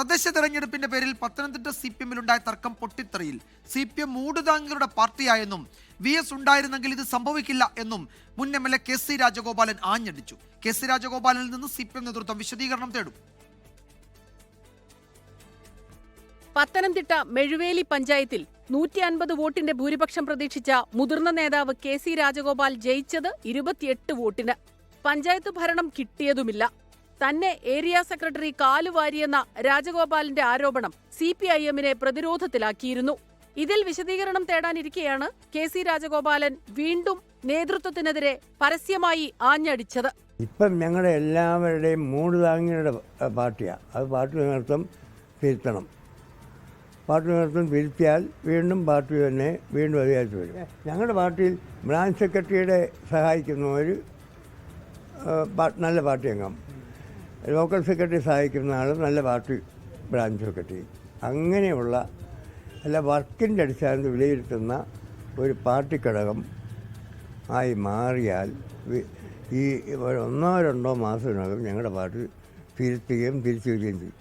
തദ്ദേശ തെരഞ്ഞെടുപ്പിന്റെ പേരിൽ പത്തനംതിട്ട സി പി എമ്മിലുണ്ടായ തർക്കം പൊട്ടിത്തെറിയിൽ സി പി എം മൂടുതാങ്കളുടെ പാർട്ടിയായെന്നും വി എസ് ഉണ്ടായിരുന്നെങ്കിൽ ഇത് സംഭവിക്കില്ല എന്നും മുൻ M L A K C Rajagopalan ആഞ്ഞടിച്ചു. കെ സി രാജഗോപാലനിൽ നിന്ന് സി പി എം നേതൃത്വം വിശദീകരണം തേടും. പത്തനംതിട്ട മെഴുവേലി പഞ്ചായത്തിൽ നൂറ്റി അൻപത് വോട്ടിന്റെ ഭൂരിപക്ഷം പ്രതീക്ഷിച്ച മുതിർന്ന നേതാവ് കെ സി രാജഗോപാൽ ജയിച്ചത് ഇരുപത്തിയെട്ട് വോട്ടിന്. പഞ്ചായത്ത് ഭരണം കിട്ടിയതുമില്ല. തന്നെ ഏരിയ സെക്രട്ടറി കാലുവാരിയെന്ന രാജഗോപാലിന്റെ ആരോപണം സി പി ഐ എമ്മിനെ പ്രതിരോധത്തിലാക്കിയിരുന്നു. ഇതിൽ വിശദീകരണം തേടാനിരിക്കെയാണ് കെ സി രാജഗോപാലൻ വീണ്ടും നേതൃത്വത്തിനെതിരെ പരസ്യമായി ആഞ്ഞടിച്ചത്. ഇപ്പം ഞങ്ങളുടെ എല്ലാവരുടെയും മൂട് താങ്ങിയുടെ പാർട്ടിയാണ് അത് പാർട്ടി നേതൃത്വം തിരുത്തണം. പാർട്ടി നേതൃത്വം തിരുത്തിയാൽ വീണ്ടും പാർട്ടി തന്നെ വീണ്ടും അധികാരത്തിൽ വരും. ഞങ്ങളുടെ പാർട്ടിയിൽ ബ്രാഞ്ച് സെക്രട്ടറിയുടെ സഹായിക്കുന്നവർ നല്ല പാർട്ടി അംഗം. ലോക്കൽ സെക്രട്ടറി സഹായിക്കുന്ന ആൾ നല്ല പാർട്ടി ബ്രാഞ്ച് സെക്രട്ടറി അങ്ങനെയുള്ള അല്ല വർക്കിന്റെ അടിസ്ഥാനത്തിൽ വിലയിരുത്തുന്ന ഒരു പാർട്ടി ഘടകം ആയി മാറിയാൽ ഈ ഒന്നോ രണ്ടോ മാസത്തിനകം ഞങ്ങളുടെ പാർട്ടി തിരുത്തുകയും തിരിച്ചു വരികയും ചെയ്യും.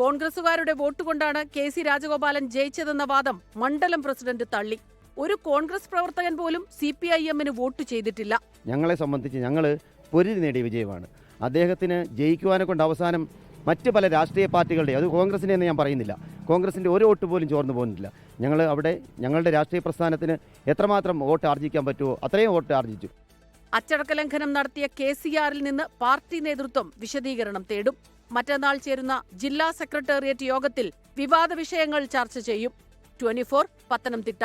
കോൺഗ്രസുകാരുടെ വോട്ട് കൊണ്ടാണ് കെ സി രാജഗോപാലൻ ജയിച്ചതെന്ന വാദം മണ്ഡലം പ്രസിഡന്റ് തള്ളി. ഒരു കോൺഗ്രസ് പ്രവർത്തകൻ പോലും സി പി ഐ എമ്മിന് വോട്ട് ചെയ്തിട്ടില്ല. ഞങ്ങളെ സംബന്ധിച്ച് ഞങ്ങൾ പൊരുതി നേടിയ വിജയമാണ്. അദ്ദേഹത്തിന് ജയിക്കുവാനെ കൊണ്ട് അവസാനം മറ്റ് പല രാഷ്ട്രീയ പാർട്ടികളുടെ അത് കോൺഗ്രസിനെ എന്ന് ഞാൻ പറയുന്നില്ല. കോൺഗ്രസിന്റെ ഒരു വോട്ട് പോലും ചോർന്നു പോകുന്നില്ല. ഞങ്ങൾ അവിടെ ഞങ്ങളുടെ രാഷ്ട്രീയ പ്രസ്ഥാനത്തിന് എത്രമാത്രം വോട്ട് ആർജിക്കാൻ പറ്റുമോ അത്രയും വോട്ട് ആർജിച്ചു. അച്ചടക്ക ലംഘനം നടത്തിയ കെ സി ആറിൽ നിന്ന് പാർട്ടി നേതൃത്വം വിശദീകരണം തേടും. മറ്റന്നാൾ ചേരുന്ന ജില്ലാ സെക്രട്ടേറിയറ്റ് യോഗത്തിൽ വിവാദ വിഷയങ്ങൾ ചർച്ച ചെയ്യും. ട്വന്റി പത്തനംതിട്ട.